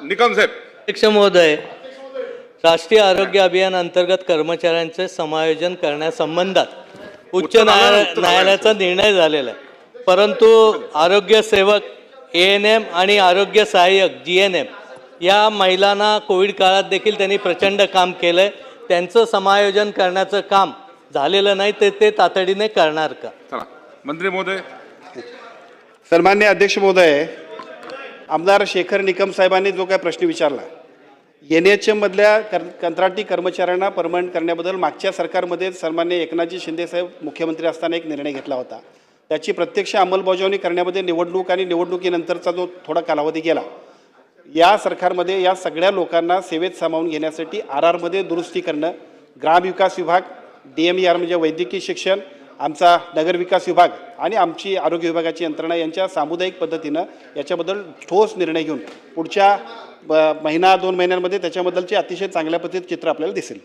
निकम साहेब. अध्यक्ष महोदय राष्ट्रीय आरोग्य अभियान अंतर्गत कर्मचाऱ्यांचे समायोजन करण्यासंबंधात उच्च उच्च न्यायालय- न्यायालयाचा निर्णय झालेला आहे. परंतु आरोग्य सेवक ए एन एम आणि आरोग्य सहाय्यक जी एन एम या महिलांना कोविड काळात देखील त्यांनी प्रचंड काम केलं आहे त्यांचं समायोजन करण्याचं काम झालेलं नाही ते ते तातडीने करणार का? मंत्री महोदय. सन्मान्य अध्यक्ष महोदय आमदार शेखर निकम साहेबांनी जो काय प्रश्न विचारला एन एच एममधल्या कर कंत्राटी कर्मचाऱ्यांना परमनंट करण्याबद्दल मागच्या सरकारमध्ये सन्मान्य एकनाथजी शिंदेसाहेब मुख्यमंत्री असताना एक निर्णय घेतला होता. त्याची प्रत्यक्ष अंमलबजावणी करण्यामध्ये निवडणूक आणि निवडणुकीनंतरचा जो थोडा कालावधी गेला या सरकारमध्ये या सगळ्या लोकांना सेवेत सामावून घेण्यासाठी आर आरमध्ये दुरुस्ती करणं ग्रामविकास विभाग डी एम ई आर म्हणजे वैद्यकीय शिक्षण आमचा नगरविकास विभाग आणि आमची आरोग्य विभागाची यंत्रणा यांच्या सामुदायिक पद्धतीनं याच्याबद्दल ठोस निर्णय घेऊन पुढच्या ब- महिना दोन महिन्यांमध्ये त्याच्याबद्दलचे अतिशय चांगल्या पद्धतीत चित्र आपल्याला दिसेल.